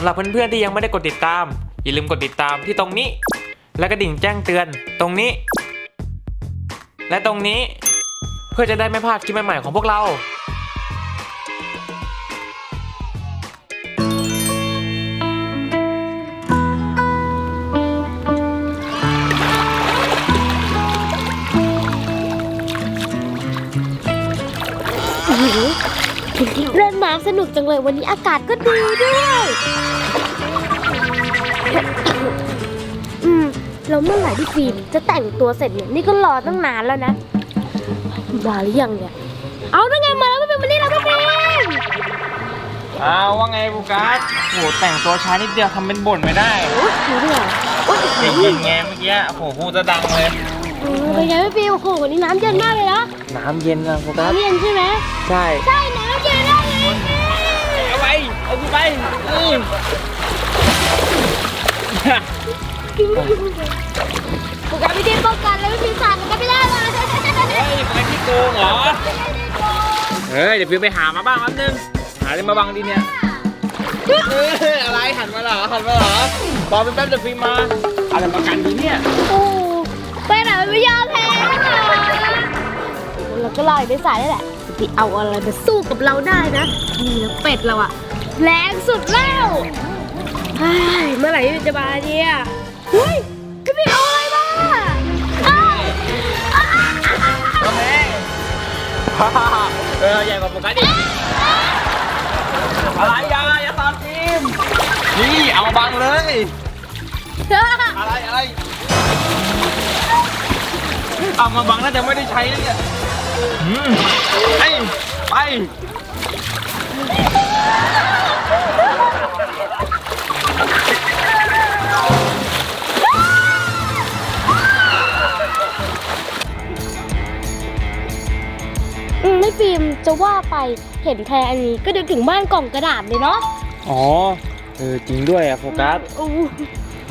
ำหรับเพื่อนๆที่ยังไม่ได้กดติดตาม อย่าลืมกดติดตามที่ตรงนี้ และกระดิ่งแจ้งเตือนตรงนี้ และตรงนี้ เพื่อจะได้ไม่พลาดคลิปใหม่ๆของพวกเรา นน้ำสนุกจังเลยวันนี้อากาศก็ดีด้วย อืมแล้วเมื่อไหร่ที่ฟิล์มจะแต่งตัวเสร็จเนี่ยนี่ก็รอตั้งนานแล้วนะมาหรือยังเนี่ย เอาได้ไงมาแล้วไม่เป็นวันนี้แล้วพี่ฟิล์มอ้าวว่าไงบูกัสโหแต่งตัวช้านิดเดียวทำเป็นบ่นไม่ได้โอ้ยดูดิอะโอ้ยได้ยินไงเมื่อกี้โอ้โหพูดจะดังเลยเออเป็นไงพี่ฟิล์มโอ้โหวันนี้น้ำเย็นมากเลยนะน้ำเย็นนะบูกัสน้ำเย็นใช่ไหมใช่ใช่น้ำ เอาไปอืมปกติพี่ฟิล์มป้องกันแล้วพี่ฟิล์มสั่นก็ไม่ได้เลยเฮ้ยไปที่โกงเหรอ เฮ้ย เดี๋ยวฟิวไปหามาบ้างแป๊บนึง หาอะไรมาบังดีเนี่ยเอ้ยอะไรหันมาเหรอหันมาเหรอบอกเป็นแป๊บเดี๋ยวฟิวมาอะไรมากันดีเนี่ย โอ้ไปไหนไม่ยอมแพ้เราก็รออยู่ในสายนี่แหละพี่เอาอะไรมาสู้กับเราได้นะนี่นะเป็ดเราอะ แรงสุดแล้วเฮ้ยเมื่อไหร่พี่จะมาเนี่ยเฮ้ยพี่พี่เอาอะไรมาอ้าวอ้าวก็แม่เออใหญ่กว่าปกติอะไรอย่าอย่าตามฟิล์มนี่เอามาบังเลย อะไรอะไรเอามาบังน่าจะไม่ได้ใช้เนี่ยอืมไปไป อืมไม่ฟิล์มจะว่าไปเห็นแพรอันนี้ก็นึกถึงบ้านกล่องกระดาษเลยเนาะอ๋อเออจริงด้วยอะโฟกัสอู้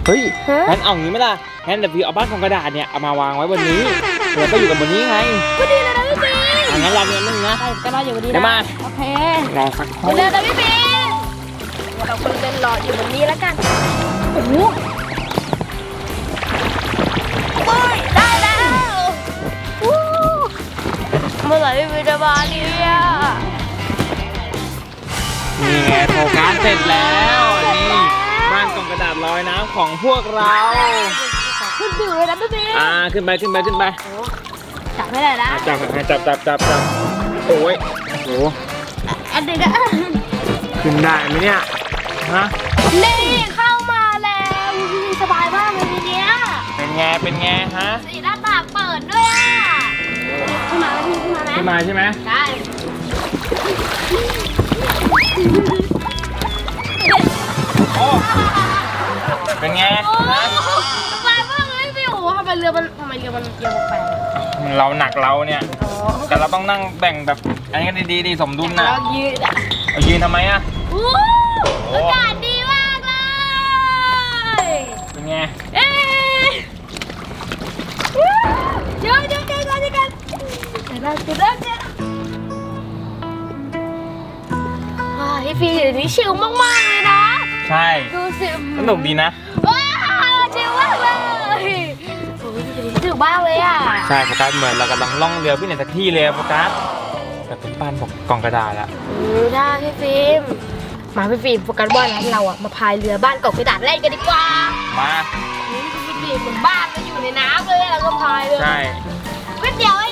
เฮ้ยฮะงั้นเอางี้ไหมล่ะงั้นเดี๋ยวพี่เอาบ้านของกระดาษเนี่ยเอามาวางไว้บนนี้เดี๋ยวก็อยู่กับบนนี้ไงก็ดีเลยนะพี่ฟิล์มอะงั้นรอเพียงนึงนะ ไปก็รออยู่วันนี้เดี๋ยวนะมา โอเครอสักครู่เดี๋ยวนะพี่ฟิล์มเราคนเดินรออยู่วันนี้แล้วกันโอ้โหโอ้ย เมื่อไหร่พี่ฟิล์มจะมาเนี่ยนี่ไงโฟกัสเสร็จแล้วนี่บ้านกล่องกระดาษลอยน้ำของพวกเรา ขึ้นบิวเลยนะพี่ฟิล์มอ่าขึ้นไปขึ้นไปขึ้นไปจับไม่ได้นะอะจับอะจับจับจับจับโอ้ยโอ้โหอันนี้ก็ขึ้นได้ไหมเนี่ยฮะนี่เข้ามาแล้วพี่สบายมากเลยทีเนี้ยเป็นไงเป็นไงฮะสีหน้าต่างเปิดด้วยอะขึ้นมา แล้วพี่ขึ้นมาไหมขึ้นมาใช่ไหมได้ โอ้เป็นไงโอ้ฮะสบายมากเลยพี่โอ้ทำไมเรือมันทำไมเรือมันเอียงแปลกเราหนักเราเนี่ย ๆอ๋อแต่เราต้องนั่งแบ่งแบบอันนี้ดีๆดีสมดุลนะแล้วยืดอะเอายืนทำไมอะโอ้อากาศดีมากเลย เป็นไง เอ๊ะเดี๋ยวเดี๋ยวเดี๋ยวเดี๋ยวเดี๋ยวกัน เดี๋ยวเดี๋ยวเดี๋ยวเดี๋ยวอ่าพี่ฟีเดี๋ยวนี้ชิลมากๆเลยนะ ใช่ ดูสิสนุกดีนะ ว้าวชิลมากเลยโอ้ยเดี๋ยวนี้สนุกมากเลยอะ ใช่โฟกัสเหมือนเรากำลังล่องเรือพี่ไหนสักที่เลยอะโฟกัสแต่เป็นบ้านบอกกล่องกระดาษอะอืมได้พี่ฟิล์มมาพี่ฟิล์มโฟกัสว่าร้านเราอะมาพายเรือบ้านเกาะกระดาษเล่นกันดีกว่า มานี่พี่ฟิล์มเหมือนบ้านมันอยู่ในน้ำเลยแล้วก็พายเรือใช่ก๋วยเตี๋ยวไอ้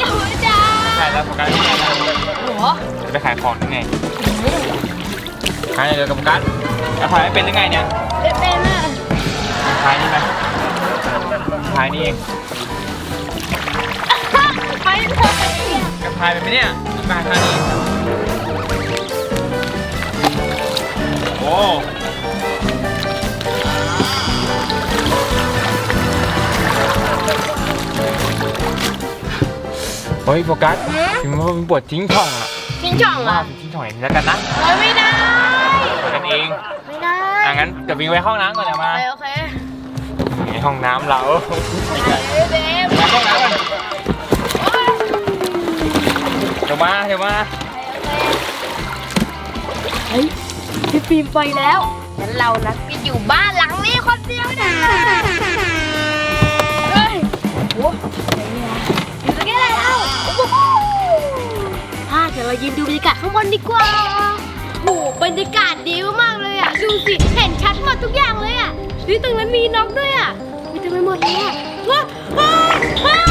จ้าก๋วยเตี๋ยวไอ้จ้าใช่แล้วโฟกัสไม่ได้แล้วโอ้โหจะไปขายของยังไงขายเรือกับโฟกัสจะขายไม่เป็นยังไงเนี่ยเป็นเป็นอะขายนี่ไหมขายนี่เองไปเลยจะขายเป็นไหมเนี่ยขายขายนี่โอ้ เฮ้ยโฟกัสถึงว่ามันปวดทิ้งช่องอะชิ้นช่องว่าอะทิ้งช่องอย่างนี้แล้วกันนะเฮ้ยไม่ได้เปิดกันเองไม่ได้ อะงั้นเดี๋ยววิ่งไปห้องน้ำก่อนเดี๋ยวมาโอเคโอเคนี่ห้องน้ำเราเฮ้ยเบมมาห้องน้ำกันเดี๋ยวมาเดี๋ยวมาเฮ้ยพี่ฟิล์มไปแล้วงั้นเรานะไปอยู่บ้านหลังนี้คนเดียวนะ เรายืนดูบรรยากาศข้างบนดีกว่าโอ้โหบรรยากาศดีมากๆเลยอะ ดูสิ เห็นชัดหมดทุกอย่างเลยอะดูตรงนั้นมีนกด้วยอะมีเต็มไปหมดเลยอะว้าวว้า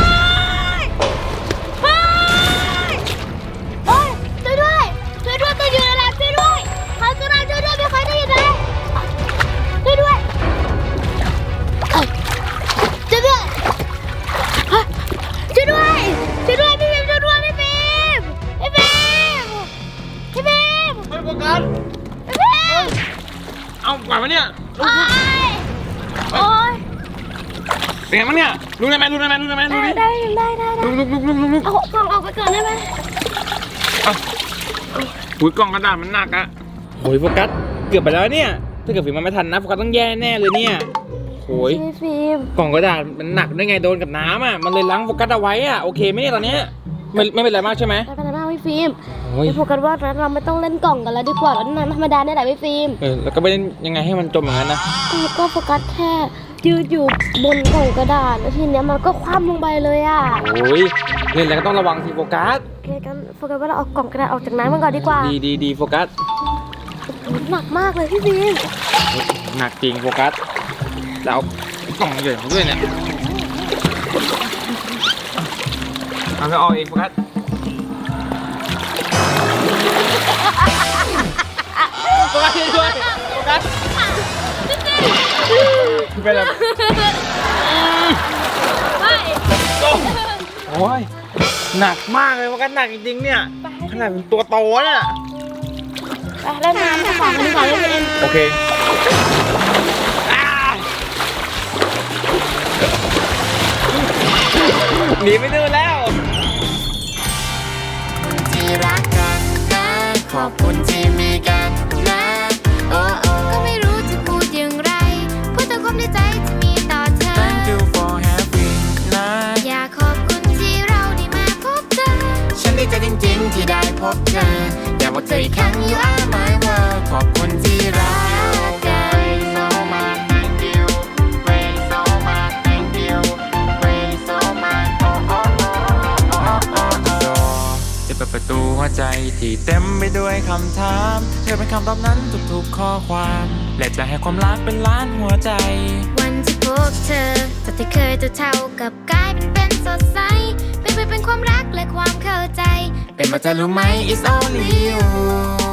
เฮ้ยโฟกัสพี่พิมเอาปล่อยมาเนี่ยโอ้ยโอ้ยเป็นไงบ้างเนี่ยลุกได้ไหมลุกได้ไหมลุกได้ไหมลุกดิได้ได้ได้ได้ลุกลุกลุกลุกลุกลุกเอากล่องออกไปก่อนได้ไหมหุยกล่องกระดาษมันหนักอะโอ้ยโฟกัสเกือบไปแล้วเนี่ยถ้าเกิดฟิล์มมาไม่ทันนะโฟกัสต้องแย่แน่เลยเนี่ยโอ้ยพี่ฟิล์มกล่องกระดาษมันหนักได้ไงโดนกับน้ำอะมันเลยล้างโฟกัสเอาไว้อะโอเคไหมเนี่ยตอนเนี้ยไม่ไม่เป็นไรมากใช่ไหมไม่เป็นไรมากพี่ฟิล์ม โอ้ย พี่โฟกัสว่านั้นเราไม่ต้องเล่นกล่องกันแล้วดีกว่าเราเล่นน้ำธรรมดาเนี่ยแหละพี่ฟิล์มเออแล้วก็ไม่ได้ยังไงให้มันจมอย่างนั้นนะก็ก็โฟกัสแค่ยืดอยู่บนกล่องกระดาษแล้วทีเนี้ยมันก็คว่ำลงไปเลยอะโอ้ยเล่นอะไรก็ต้องระวังสิโฟกัสโอเคกันโฟกัสว่าเราเอากล่องกระดาษออกจากน้ำมันก่อนดีกว่าดีดีดีโฟกัสโอ้โหหนักมากเลยพี่ฟิล์มหนักจริงโฟกัสแล้วกล่องใหญ่ของด้วยเนี่ยเอาไปเอาเองโฟกัส เป็นไรไม่โอ้ยหนักมากเลยโฟกัสหนักจริงๆเนี่ย ขนาดเป็นตัวโตเนี่ยไปเล่นน้ำทั้งสองคนดีกว่าพี่ฟิล์มโอเคอ่าหนีไม่ดื้อแล้ว ที่รักกันนะขอบคุณที่มีกัน พบเธออยากบอกเธออีกครั้ง you are my world ขอบคุณที่รักกัน จะเปิดประตูหัวใจที่เต็มไปด้วยคำถาม เธอเป็นคำตอบนั้นทุกๆข้อความ และจะให้ความรักเป็นล้านหัวใจ วันที่พบเธอจากที่เคยตัวเท่ากับกลายเป็นเป็นสดใส เป็นไปเป็นความรักและความเข้าใจ เป็นมาเธอรู้ไหม it's only you